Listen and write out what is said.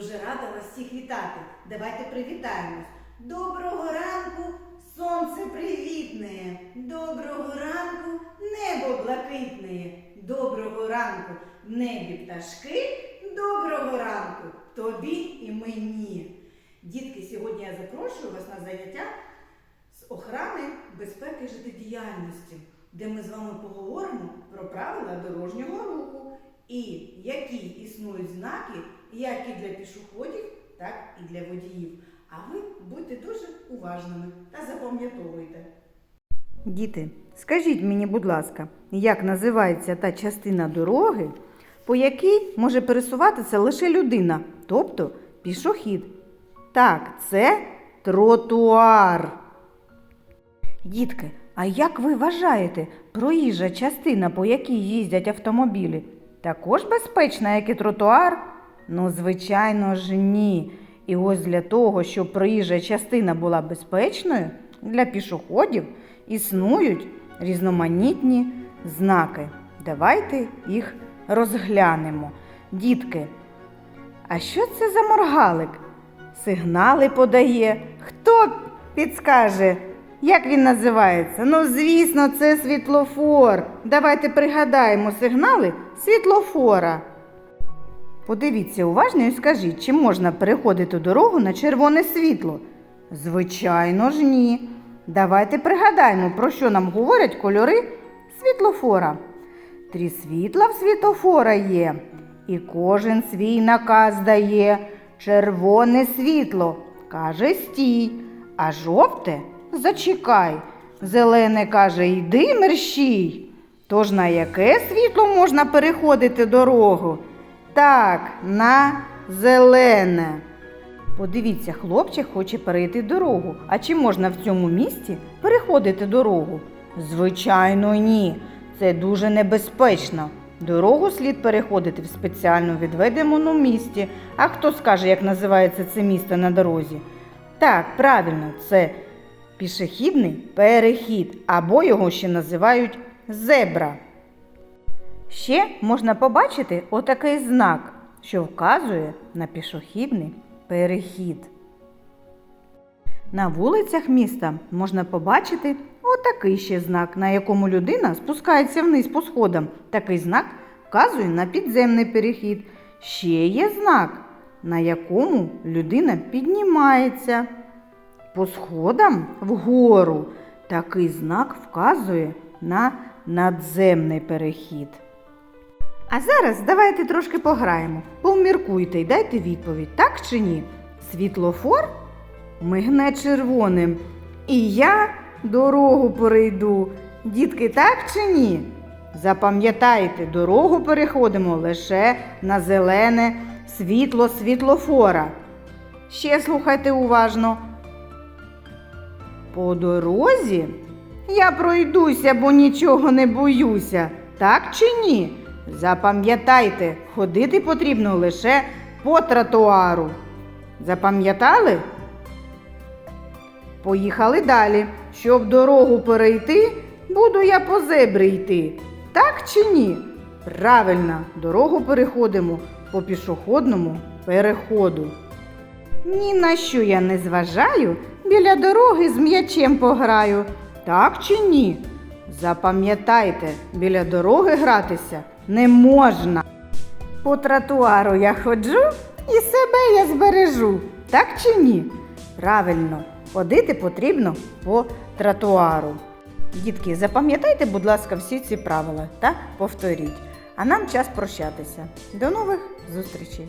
Дуже рада вас всіх вітати. Давайте привітаємось. Доброго ранку, сонце привітне. Доброго ранку, небо блакитне. Доброго ранку, небі пташки. Доброго ранку тобі і мені. Дітки, сьогодні я запрошую вас на заняття з охорони безпеки життєдіяльності, де ми з вами поговоримо про правила дорожнього руху і які існують знаки як і для пішоходів, так і для водіїв. А ви будьте дуже уважними та запам'ятовуйте. Діти, скажіть мені, будь ласка, як називається та частина дороги, по якій може пересуватися лише людина, тобто пішохід? Так, це тротуар. Дітки, а як ви вважаєте, проїжджа частина, по якій їздять автомобілі, також безпечна, як і тротуар? Ну, звичайно ж, ні. І ось для того, щоб проїжджа частина була безпечною для пішоходів, існують різноманітні знаки. Давайте їх розглянемо. Дітки, а що це за моргалик? Сигнали подає. Хто підскаже, як він називається? Ну, звісно, це світлофор. Давайте пригадаємо сигнали світлофора. Подивіться уважно і скажіть, чи можна переходити дорогу на червоне світло? Звичайно ж, ні. Давайте пригадаємо, про що нам говорять кольори світлофора. Три світла в світлофора є, і кожен свій наказ дає. Червоне світло каже стій, а жовте зачекай. Зелене каже йди мерщій. Тож на яке світло можна переходити дорогу? Так, на зелене. Подивіться, хлопчик хоче перейти дорогу. А чи можна в цьому місці переходити дорогу? Звичайно, ні. Це дуже небезпечно. Дорогу слід переходити в спеціально відведеному місці. А хто скаже, як називається це місто на дорозі? Так, правильно, це пішохідний перехід, або його ще називають зебра. Ще можна побачити отакий знак, що вказує на пішохідний перехід. На вулицях міста можна побачити отакий ще знак, на якому людина спускається вниз по сходам. Такий знак вказує на підземний перехід. Ще є знак, на якому людина піднімається по сходам вгору. Такий знак вказує на надземний перехід. А зараз давайте трошки пограємо. Поміркуйте і дайте відповідь, так чи ні? Світлофор мигне червоним. І я дорогу перейду. Дітки, так чи ні? Запам'ятайте, дорогу переходимо лише на зелене світло світлофора. Ще слухайте уважно. По дорозі я пройдуся, бо нічого не боюся. Так чи ні? Запам'ятайте, ходити потрібно лише по тротуару. Запам'ятали? Поїхали далі. Щоб дорогу перейти, буду я по зебрі йти. Так чи ні? Правильно, дорогу переходимо по пішохідному переходу. Ні на що я не зважаю, біля дороги з м'ячем пограю. Так чи ні? Запам'ятайте, біля дороги гратися не можна. По тротуару я ходжу і себе я збережу. Так чи ні? Правильно, ходити потрібно по тротуару. Дітки, запам'ятайте, будь ласка, всі ці правила та повторіть. А нам час прощатися. До нових зустрічей!